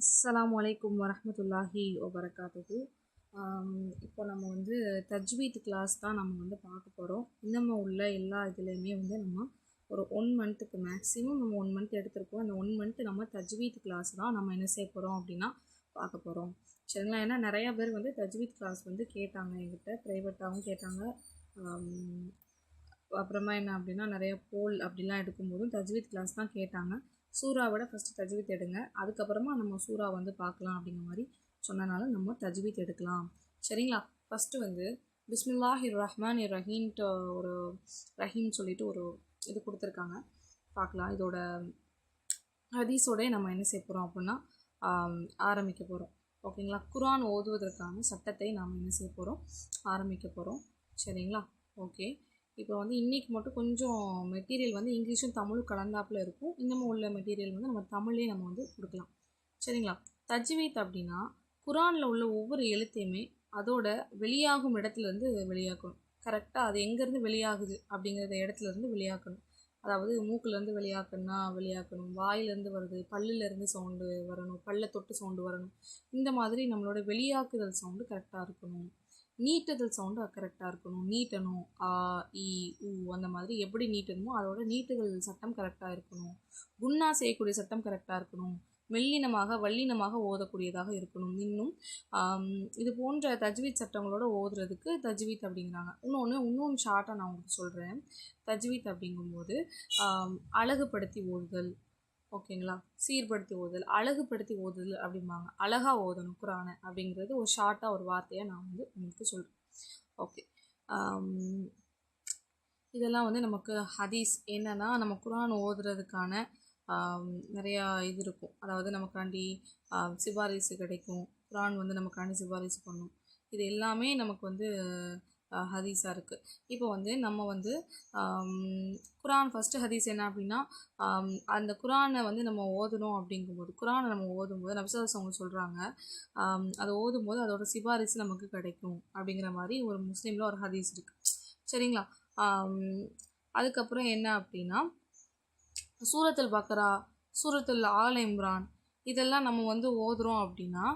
அஸ்லாம் வலைக்கம் வரமத்துல்லாஹி வபரகாத்துஹு. இப்போ நம்ம வந்து தஜ்வீத் கிளாஸ் தான் நம்ம வந்து பார்க்க போகிறோம் இன்னமும் உள்ள எல்லா இதுலேயுமே வந்து நம்ம ஒரு ஒன் மந்த்துக்கு மேக்ஸிமம் நம்ம ஒன் மந்த் எடுத்திருக்கோம். அந்த ஒன் மந்த்து நம்ம தஜ்வீத் கிளாஸ் தான் நம்ம என்ன செய்ய போகிறோம் அப்படின்னா பார்க்க போகிறோம் சரிங்களா? ஏன்னா நிறையா பேர் வந்து தஜ்வீத் கிளாஸ் வந்து கேட்டாங்க என்கிட்ட ப்ரைவேட்டாகவும் கேட்டாங்க. அப்புறமா என்ன அப்படின்னா நிறைய போல் அப்படிலாம் எடுக்கும்போதும் தஜ்வீத் கிளாஸ் தான் கேட்டாங்க. சூறாவோட ஃபஸ்ட்டு தஜ்வீத் எடுங்க. அதுக்கப்புறமா நம்ம சூறா வந்து பார்க்கலாம் அப்படிங்கிற மாதிரி சொன்னனால நம்ம தஜ்வீத் எடுக்கலாம். சரிங்களா? ஃபஸ்ட்டு வந்து பிஸ்மில்லாஹிர் ரஹ்மான் ரஹீம்ட்டு ஒரு ரஹீம் சொல்லிட்டு ஒரு இது கொடுத்துருக்காங்க. பார்க்கலாம். இதோட ஹதீஸோடய நம்ம என்ன செய்ய போகிறோம் அப்படின்னா ஆரம்பிக்க போகிறோம் ஓகேங்களா? குரான் ஓதுவதற்கான சட்டத்தை நாம் என்ன செய்ய போகிறோம் ஆரம்பிக்க போகிறோம் சரிங்களா? ஓகே. இப்போ வந்து இன்றைக்கி மட்டும் கொஞ்சம் மெட்டீரியல் வந்து இங்கிலீஷும் தமிழும் கலந்தாப்புல இருக்கும். இன்னமும் உள்ள மெட்டீரியல் வந்து நம்ம தமிழ்லேயே நம்ம வந்து கொடுக்கலாம். சரிங்களா? தஜ்வீத் அப்படின்னா குரானில் உள்ள ஒவ்வொரு எழுத்தையுமே அதோட வெளியாகும் இடத்துலேருந்து வெளியாக்கணும். கரெக்டாக அது எங்கேருந்து வெளியாகுது அப்படிங்கிறத இடத்துல இருந்து வெளியாக்கணும். அதாவது மூக்குலேருந்து வெளியாக்கணும்னா வெளியாக்கணும் வாயிலேருந்து வருது பல்லுலேருந்து சவுண்டு வரணும் பல்லை தொட்டு சவுண்டு வரணும். இந்த மாதிரி நம்மளோட வெளியாக்குதல் சவுண்டு கரெக்டாக இருக்கணும். நீட்டுதல் சவுண்டு கரெக்டாக இருக்கணும். நீட்டணும். ஆ இ உ அந்த மாதிரி எப்படி நீட்டணுமோ அதோட நீட்டுதல் சட்டம் கரெக்டாக இருக்கணும். குன்னா செய்யக்கூடிய சட்டம் கரெக்டாக இருக்கணும். மெல்லினமாக வல்லினமாக ஓதக்கூடியதாக இருக்கணும். இன்னும் இது போன்ற தஜ்வீத் சட்டங்களோட ஓதுறதுக்கு தஜ்வீத் அப்படிங்கிறாங்க. இன்னொன்று இன்னொன்று ஷார்ட்டாக நான் உங்களுக்கு சொல்கிறேன் தஜ்வீத் அப்படிங்கும்போது அழகுபடுத்தி ஓதுதல். ஓகேங்களா? சீர்படுத்தி ஓதுதல். அழகுபடுத்தி ஓதுதல் அப்படிம்பாங்க. அழகாக ஓதணும் குரானை அப்படிங்கிறது ஒரு ஷார்ட்டாக ஒரு வார்த்தையாக நான் வந்து உங்களுக்கு சொல்கிறேன் ஓகே. இதெல்லாம் வந்து நமக்கு ஹதீஸ் என்னென்னா நம்ம குரான் ஓதுறதுக்கான நிறையா இது இருக்கும். அதாவது நமக்காண்டி சிபாரிசு கிடைக்கும். குரான் வந்து நமக்காண்டி சிபாரிசு பண்ணும். இது எல்லாமே நமக்கு வந்து ஹதீஸாக இருக்குது இப்போ வந்து நம்ம வந்து குரான் ஃபஸ்ட்டு ஹதீஸ் என்ன அப்படின்னா அந்த குரானை வந்து நம்ம ஓதணும் அப்படிங்கும்போது குரானை நம்ம ஓதும்போது நபிசாஸ் அவங்க சொல்கிறாங்க அதை ஓதும்போது அதோட சிபாரிசு நமக்கு கிடைக்கும் அப்படிங்கிற மாதிரி ஒரு முஸ்லீமில் ஒரு ஹதீஸ் இருக்குது சரிங்களா? அதுக்கப்புறம் என்ன அப்படின்னா சூரத்துல் பக்ரா சூரத்துல் ஆல் இம்ரான் இதெல்லாம் நம்ம வந்து ஓதுறோம் அப்படின்னா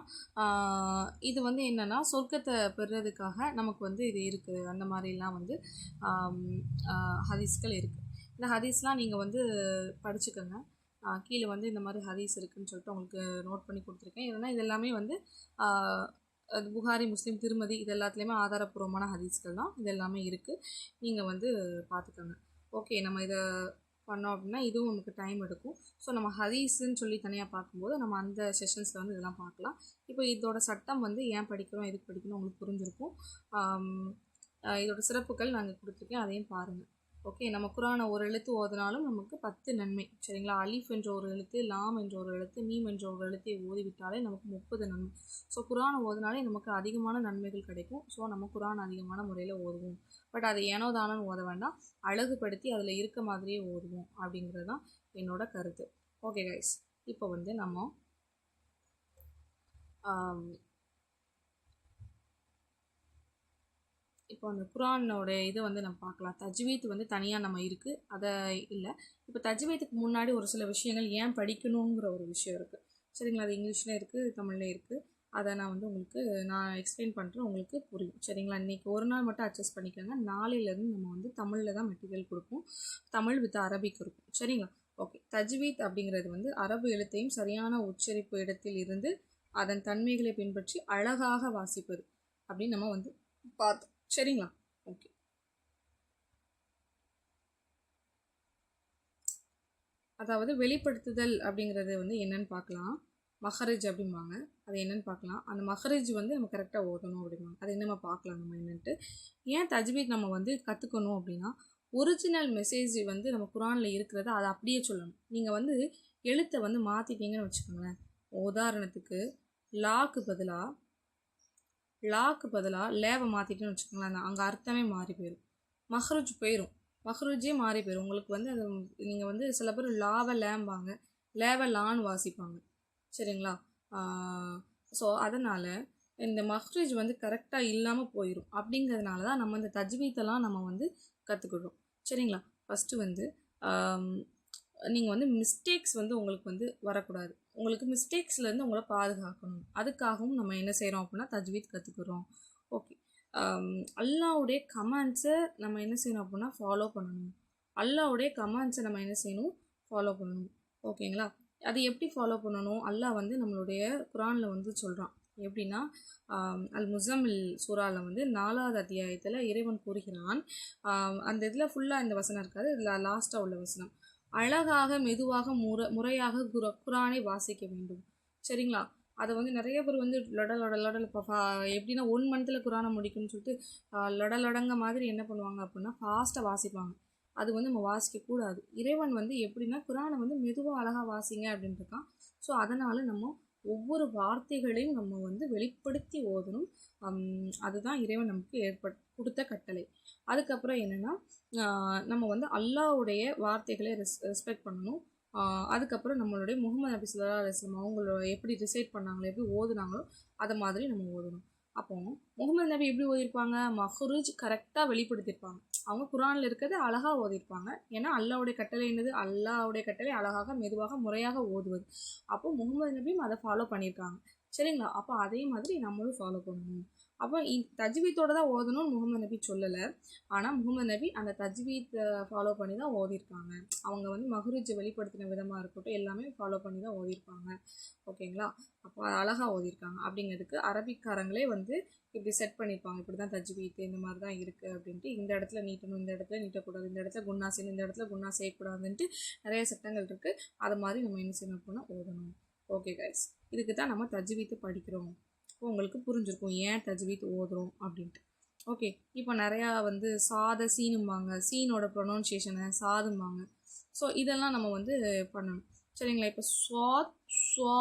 இது வந்து என்னென்னா சொர்க்கத்தை பெறுறதுக்காக நமக்கு வந்து இது இருக்குது அந்த மாதிரிலாம் வந்து ஹதீஸ்கள் இருக்குது இந்த ஹதீஸ்லாம் நீங்கள் வந்து படிச்சுக்கோங்க. கீழே வந்து இந்த மாதிரி ஹதீஸ் இருக்குன்னு சொல்லிட்டு உங்களுக்கு நோட் பண்ணி கொடுத்துருக்கேன். ஏன்னா இது எல்லாமே வந்து அது புகாரி முஸ்லீம் திருமதி இது எல்லாத்துலேயுமே ஆதாரப்பூர்வமான ஹதீஸ்கள் தான் இது எல்லாமே இருக்குது நீங்கள் வந்து பார்த்துக்கோங்க. ஓகே நம்ம இதை பண்ணோம் அப்படின்னா இதுவும் நமக்கு டைம் எடுக்கும். ஸோ நம்ம ஹதீஸுன்னு சொல்லி தனியாக பார்க்கும்போது நம்ம அந்த செஷன்ஸில் வந்து இதெல்லாம் பார்க்கலாம். இப்போ இதோட சட்டம் வந்து ஏன் படிக்கிறோம் எதுக்கு படிக்கணும் உங்களுக்கு புரிஞ்சிருக்கும். இதோட சிறப்புகள் நாங்கள் கொடுத்துருக்கேன் அதையும் பாருங்கள் ஓகே நம்ம குரானை ஒரு எழுத்து ஓதினாலும் நமக்கு பத்து நன்மை. சரிங்களா? அலிஃப் என்ற ஒரு எழுத்து லாம் என்ற ஒரு எழுத்து மீம் என்ற ஒரு எழுத்தை ஓதிவிட்டாலே நமக்கு முப்பது நன்மை. ஸோ குரான் ஓதினாலே நமக்கு அதிகமான நன்மைகள் கிடைக்கும். ஸோ நம்ம குரான் அதிகமான முறையில் ஓதுவோம். பட் அதை ஏனோ தானோன்னு ஓத வேண்டாம். அழகுபடுத்தி அதில் இருக்க மாதிரியே ஓதுவோம் அப்படிங்கிறது தான் என்னோட கருத்து. ஓகே கைஸ் இப்போ வந்து நம்ம இப்போ அந்த குரானோட இதை வந்து நம்ம பார்க்கலாம். தஜ்வீத் வந்து தனியாக நம்ம இருக்குது அதை இல்லை. இப்போ தஜ்வீத்துக்கு முன்னாடி ஒரு சில விஷயங்கள் ஏன் படிக்கணுங்கிற ஒரு விஷயம் இருக்குது சரிங்களா? அது இங்கிலீஷ்லேயும் இருக்குது தமிழ்லேயும் இருக்குது அதை நான் வந்து உங்களுக்கு நான் எக்ஸ்பிளைன் பண்ணுறேன் உங்களுக்கு புரியும். சரிங்களா? இன்றைக்கி ஒரு நாள் மட்டும் அட்ஜஸ்ட் பண்ணிக்கோங்க. நாளையிலேருந்து நம்ம வந்து தமிழில் தான் மெட்டீரியல் கொடுப்போம். தமிழ் வித் அரபிக் இருக்கும். சரிங்களா? ஓகே தஜ்வீத் அப்படிங்கிறது வந்து அரபு எழுத்தையும் சரியான உச்சரிப்பு இடத்தில் இருந்து அதன் தன்மைகளை பின்பற்றி அழகாக வாசிப்பது அப்படின்னு நம்ம வந்து பார்த்தோம். சரிங்களா? ஓகே அதாவது வெளிப்படுத்துதல் அப்படிங்கிறது வந்து என்னன்னு பார்க்கலாம். மஹரேஜ் அப்படிம்பாங்க. அது என்னன்னு பார்க்கலாம். அந்த மஹரேஜ் வந்து நம்ம கரெக்டாக ஓதணும் அப்படிம்பாங்க. அது நம்ம பார்க்கலாம் நம்ம என்னன்ட்டு. ஏன் தஜ்வீத் நம்ம வந்து கற்றுக்கணும் அப்படின்னா ஒரிஜினல் மெசேஜ் வந்து நம்ம குரானில் இருக்கிறத அதை அப்படியே சொல்லணும். நீங்கள் வந்து எழுத்தை வந்து மாற்றிட்டீங்கன்னு வச்சுக்கோங்களேன். உதாரணத்துக்கு லாக்கு பதிலாக லாக்கு பதிலாக லேவை மாற்றிட்டேன்னு வச்சுக்கோங்களேன் அங்கே அர்த்தமே மாறி போயிடும் மஹ்ரூஜ் போயிடும் மஹ்ரூஜே மாறி போயிடும் உங்களுக்கு வந்து அது நீங்கள் வந்து சில பேர் லாவை லேம்பாங்க. லேவை லான்னு வாசிப்பாங்க. சரிங்களா? ஸோ அதனால் இந்த மஹ்ரூஜ் வந்து கரெக்டாக இல்லாமல் போயிடும் அப்படிங்கிறதுனால தான் நம்ம இந்த தஜ்வீத்தெல்லாம் நம்ம வந்து கற்றுக்கிடுறோம் சரிங்களா? ஃபஸ்ட்டு வந்து நீங்கள் வந்து மிஸ்டேக்ஸ் வந்து உங்களுக்கு வந்து வரக்கூடாது. உங்களுக்கு மிஸ்டேக்ஸ்லேருந்து உங்களை பாதுகாக்கணும். அதுக்காகவும் நம்ம என்ன செய்கிறோம் அப்படின்னா தஜ்வீத் கற்றுக்குறோம் ஓகே அல்லாவுடைய கமெண்ட்ஸை நம்ம என்ன செய்யணும் அப்படின்னா ஃபாலோ பண்ணணும். அல்லாவுடைய கமெண்ட்ஸை நம்ம என்ன செய்யணும்? ஃபாலோ பண்ணணும். ஓகேங்களா அது எப்படி ஃபாலோ பண்ணணும்? அல்லாஹ் வந்து நம்மளுடைய குரானில் வந்து சொல்கிறான் எப்படின்னா அல் முசமில் சூறாவில் வந்து நாலாவது அத்தியாயத்தில் இறைவன் கூறுகிறான். அந்த இதில் ஃபுல்லாக இந்த வசனம் இருக்காது. இதில் லாஸ்ட்டாக உள்ள வசனம். அழகாக மெதுவாக முற முறையாக குர குரானை வாசிக்க வேண்டும். சரிங்களா? அதை வந்து நிறைய பேர் வந்து லொட லொட லொடல் இப்போ ஃபா எப்படின்னா ஒன் மந்தில் குரானை முடிக்கணும்னு சொல்லிட்டு ஆ, லொட லொடங்க மாதிரி என்ன பண்ணுவாங்க அப்படின்னா ஃபாஸ்ட்டாக வாசிப்பாங்க. அது வந்து நம்ம வாசிக்கக்கூடாது இறைவன் வந்து எப்படின்னா குரானை வந்து மெதுவாக அழகாக வாசிங்க அப்படின்ட்டு இருக்கான். ஸோ அதனால் நம்ம ஒவ்வொரு வார்த்தைகளையும் நம்ம வந்து வெளிப்படுத்தி ஓதணும். அதுதான் இறைவன் நமக்கு ஏற்பட் கொடுத்த கட்டளை. அதுக்கப்புறம் என்னென்னா நம்ம வந்து அல்லாஹ்வுடைய வார்த்தைகளை ரெஸ் ரெஸ்பெக்ட் பண்ணணும். அதுக்கப்புறம் நம்மளுடைய முகமது நபி சொல்லா அலிஸ்லாம் அவங்கள எப்படி டிசைட் பண்ணாங்களோ எப்படி ஓதுனாங்களோ அதை மாதிரி நம்ம ஓதணும். அப்போ முகமது நபி எப்படி ஓதிருப்பாங்க மஹ்ருஜ் கரெக்டாக வெளிப்படுத்தியிருப்பாங்க. அவங்க குரானில் இருக்கிறது அழகாக ஓதிருப்பாங்க ஏன்னா அல்லாவுடைய கட்டளை என்னது? அல்லாவுடைய கட்டளை அழகாக மெதுவாக முறையாக ஓதுவது. அப்போ முகமது நபியும் அதை ஃபாலோ பண்ணியிருக்காங்க. சரிங்களா? அப்போ அதே மாதிரி நம்மளும் ஃபாலோ பண்ணணும். அப்போ தஜ்வீத்தோட தான் ஓதணும்னு முகமது நபி சொல்லலை. ஆனால் முகமது நபி அந்த தஜ்வீத் ஃபாலோ பண்ணி தான் ஓதிருக்காங்க. அவங்க வந்து மகுரிஜை வெளிப்படுத்தின விதமாக இருக்கட்டும் எல்லாமே ஃபாலோ பண்ணி தான் ஓதிருப்பாங்க. ஓகேங்களா? அப்போ அழகாக ஓதிருக்காங்க. அப்படிங்கிறதுக்கு அரபிக்காரங்களே வந்து இப்படி செட் பண்ணியிருப்பாங்க இப்படி தான் தஜ்வீத் இந்த மாதிரி தான் இருக்குது அப்படின்ட்டு. இந்த இடத்துல நீட்டணும் இந்த இடத்துல நீட்டக்கூடாது இந்த இடத்துல குன்னா செய்யணும் இந்த இடத்துல குண்ணா செய்யக்கூடாதுன்ட்டு நிறைய சட்டங்கள் இருக்குது அதை மாதிரி நம்ம என்ன செய்யணும் அப்படின்னா ஓதணும். ஓகே கைஸ் இதுக்கு தான் நம்ம தஜ்வீத்து படிக்கிறோம். உங்களுக்கு புரிஞ்சிருக்கும். ஏன் தஜ்வீத் ஓதுறோம் அப்படின்ட்டு. ஓகே இப்போ நிறையா வந்து சாத சீனும்பாங்க. சீனோட ப்ரொனவுன்சியேஷனை சாதும்பாங்க. ஸோ இதெல்லாம் நம்ம வந்து பண்ணணும். சரிங்களா? இப்போ ஸ்வாத் சுவா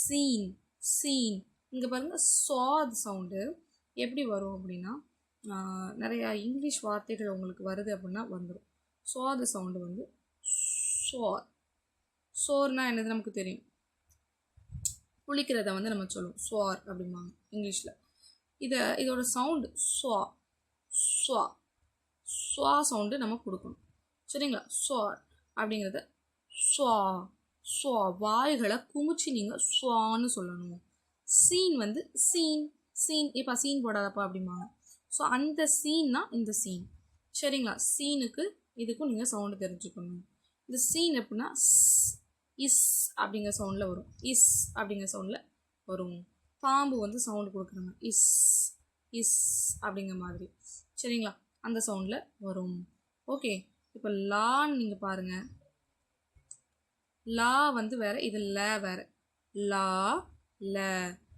சீன் சீன் இங்கே பாருங்கள் சுவாத் சவுண்டு எப்படி வரும் அப்படின்னா நிறையா இங்கிலீஷ் வார்த்தைகள் உங்களுக்கு வருது அப்படின்னா வந்துடும் ஸ்வாது சவுண்டு வந்து சோர் சோர்னால் என்னது நமக்கு தெரியும்? புளிக்கிறத வந்து நம்ம சொல்லுவோம். ஸ்வார் அப்படிம்பாங்க இங்கிலீஷில். இதை இதோட சவுண்டு ஸ்வா ஸ்வா ஸ்வா சவுண்டு நம்ம கொடுக்கணும். சரிங்களா? ஸ்வார் அப்படிங்கிறத ஸ்வா ஸ்வா வாய்களை குமிச்சு நீங்கள் ஸ்வான்னு சொல்லணும். சீன் வந்து சீன் சீன். இப்போ சீன் போடாதப்பா அப்படிம்பாங்க. ஸோ அந்த சீன்னா இந்த சீன். சரிங்களா? சீனுக்கு இதுக்கும் நீங்கள் சவுண்டு தெரிஞ்சுக்கணும். இந்த சீன் எப்படின்னா இஸ் அப்படிங்கிற சவுண்டில் வரும். இஸ் அப்படிங்கிற சவுண்டில் வரும். பாம்பு வந்து சவுண்டு கொடுக்குறாங்க. இஸ் இஸ் அப்படிங்கிற மாதிரி. சரிங்களா? அந்த சவுண்டில் வரும். ஓகே இப்போ லான்னு நீங்கள் பாருங்கள் லா வந்து வேறு இது ல வேறு. லா ல.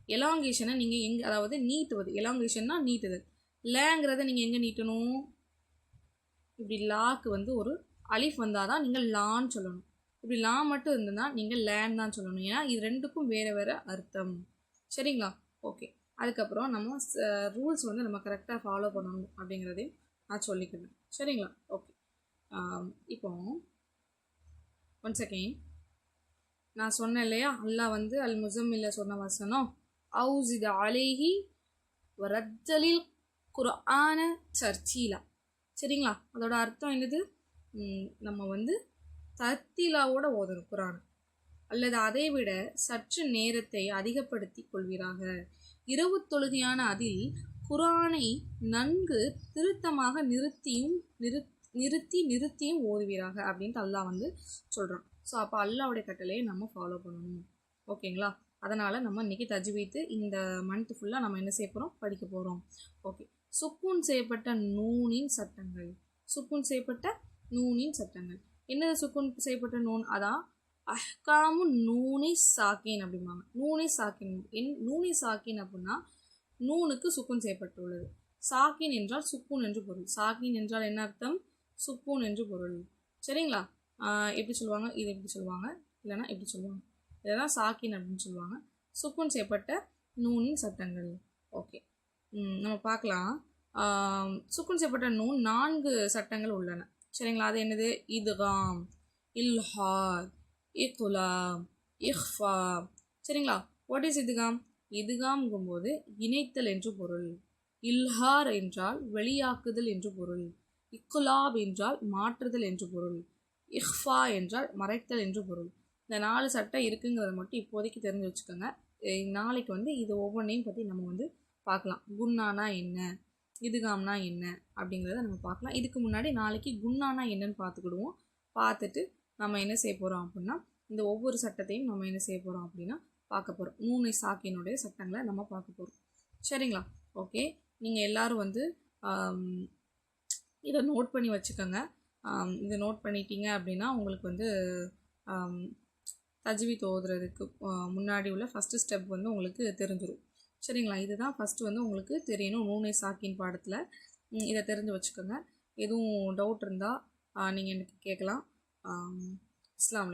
எலாங்கேஷனை நீங்கள் எங்கே அதாவது நீட்டுவது. எலாங்கேஷன்னா நீட்டுது. லேங்கிறத நீங்கள் எங்கே நீட்டணும்? இப்படி லாக்கு வந்து ஒரு அலிஃப் வந்தால் தான் நீங்கள் லான்னு சொல்லணும். இப்படி லா மட்டும் இருந்ததுன்னா நீங்கள் லேண்ட் தான் சொல்லணும். ஏன்னா இது ரெண்டுக்கும் வேறு வேறு அர்த்தம். சரிங்களா? ஓகே அதுக்கப்புறம் நம்ம ரூல்ஸ் வந்து நம்ம கரெக்டாக ஃபாலோ பண்ணணும் அப்படிங்கிறதையும் நான் சொல்லிக்கிறேன். சரிங்களா? ஓகே இப்போ ஒன் செகண்ட் நான் சொன்னேன் இல்லையா? அல்லாஹ் வந்து அல் முசம்மில்ல சொன்ன வசனம் இது அலேஹி ரத்தலில் குரான சர்ச்சீலா. சரிங்களா? அதோட அர்த்தம் என்னது? நம்ம வந்து தத்திலாவோட ஓதணும் குரான். அல்லது அதை விட சற்று நேரத்தை அதிகப்படுத்தி கொள்வீராக. இரவு தொழுகையான அதில் குரானை நன்கு திருத்தமாக நிறுத்தியும் நிறு நிறுத்தி நிறுத்தியும் ஓதுவீராக அப்படின்ட்டு அல்லாஹ் வந்து சொல்கிறான் ஸோ அப்போ அல்லாவுடைய கட்டளையை நம்ம ஃபாலோ பண்ணணும். ஓகேங்களா? அதனால் நம்ம இன்றைக்கி தஜ்வீத்து இந்த மந்த் ஃபுல்லாக நம்ம என்ன செய்ய போகிறோம் படிக்க போகிறோம் ஓகே. சுக்கூன் செய்யப்பட்ட நூனின் சட்டங்கள். சுக்கூன் செய்யப்பட்ட நூனின் சட்டங்கள். என்னது சுக்கூன் செய்யப்பட்ட நூன்? அதான் அஹ்காமு நூனி சாக்கின் அப்படிம்பாங்க. நூனி சாக்கின். என் நூனி சாக்கின் அப்படின்னா நூனுக்கு சுக்குன் செய்யப்பட்டுள்ளது. சாக்கின் என்றால் சுக்கூன் என்று பொருள். சாக்கின் என்றால் என்ன அர்த்தம்? சுக்கூன் என்று பொருள். சரிங்களா? எப்படி சொல்லுவாங்க? இது எப்படி சொல்லுவாங்க? இல்லைன்னா எப்படி சொல்லுவாங்க? இதெல்லாம் சாக்கின் அப்படின்னு சொல்லுவாங்க. சுக்குன் செய்யப்பட்ட நூனின் சட்டங்கள். ஓகே. நம்ம பார்க்கலாம். சுக்குன் செய்யப்பட்ட நூன் நான்கு சட்டங்கள் உள்ளன. சரிங்களா? அது என்னது? இதுகாம் இல்ஹார் இகுலாம் இஹ்ஃபா சரிங்களா? What is இதுகாம்? இதுகாம்ங்கும்போது இணைத்தல் என்று பொருள். இல்ஹார் என்றால் வெளியாக்குதல் என்று பொருள். இக்குலாப் என்றால் மாற்றுதல் என்று பொருள். இஹ்ஃபா என்றால் மறைத்தல் என்று பொருள். இந்த நாலு சட்டை இருக்குங்கிறத மட்டும் இப்போதைக்கு தெரிஞ்சு வச்சுக்கோங்க. நாளைக்கு வந்து இது ஒவ்வொன்றையும் பற்றி நம்ம வந்து பார்க்கலாம். குன்னானா என்ன? இதுகாம்னா என்ன அப்படிங்கிறத நம்ம பார்க்கலாம். இதுக்கு முன்னாடி நாளைக்கு குண்ணானா என்னன்னு பார்த்துக்கிடுவோம். பார்த்துட்டு நம்ம என்ன செய்ய போகிறோம் அப்படின்னா இந்த ஒவ்வொரு சட்டத்தையும் நம்ம என்ன செய்ய போகிறோம் அப்படின்னா பார்க்க போகிறோம் மூணு சாக்கினுடைய சட்டங்களை நம்ம பார்க்க போகிறோம் சரிங்களா? ஓகே. நீங்கள் எல்லாரும் வந்து இதை நோட் பண்ணி வச்சுக்கோங்க. இதை நோட் பண்ணிட்டீங்க அப்படின்னா உங்களுக்கு வந்து ஆம், தோதுறதுக்கு ஓதுறதுக்கு முன்னாடி உள்ள ஃபஸ்ட்டு ஸ்டெப் வந்து உங்களுக்கு தெரிஞ்சிடும் சரிங்களா? இதுதான் ஃபஸ்ட்டு வந்து உங்களுக்கு தெரியணும். நூனை சாக்கின் பாடத்தில். இதை தெரிஞ்சு வச்சுக்கோங்க. எதுவும் டவுட் இருந்தால் நீங்கள் எனக்கு கேட்கலாம். இஸ்லாம் அஸ்ஸலாமு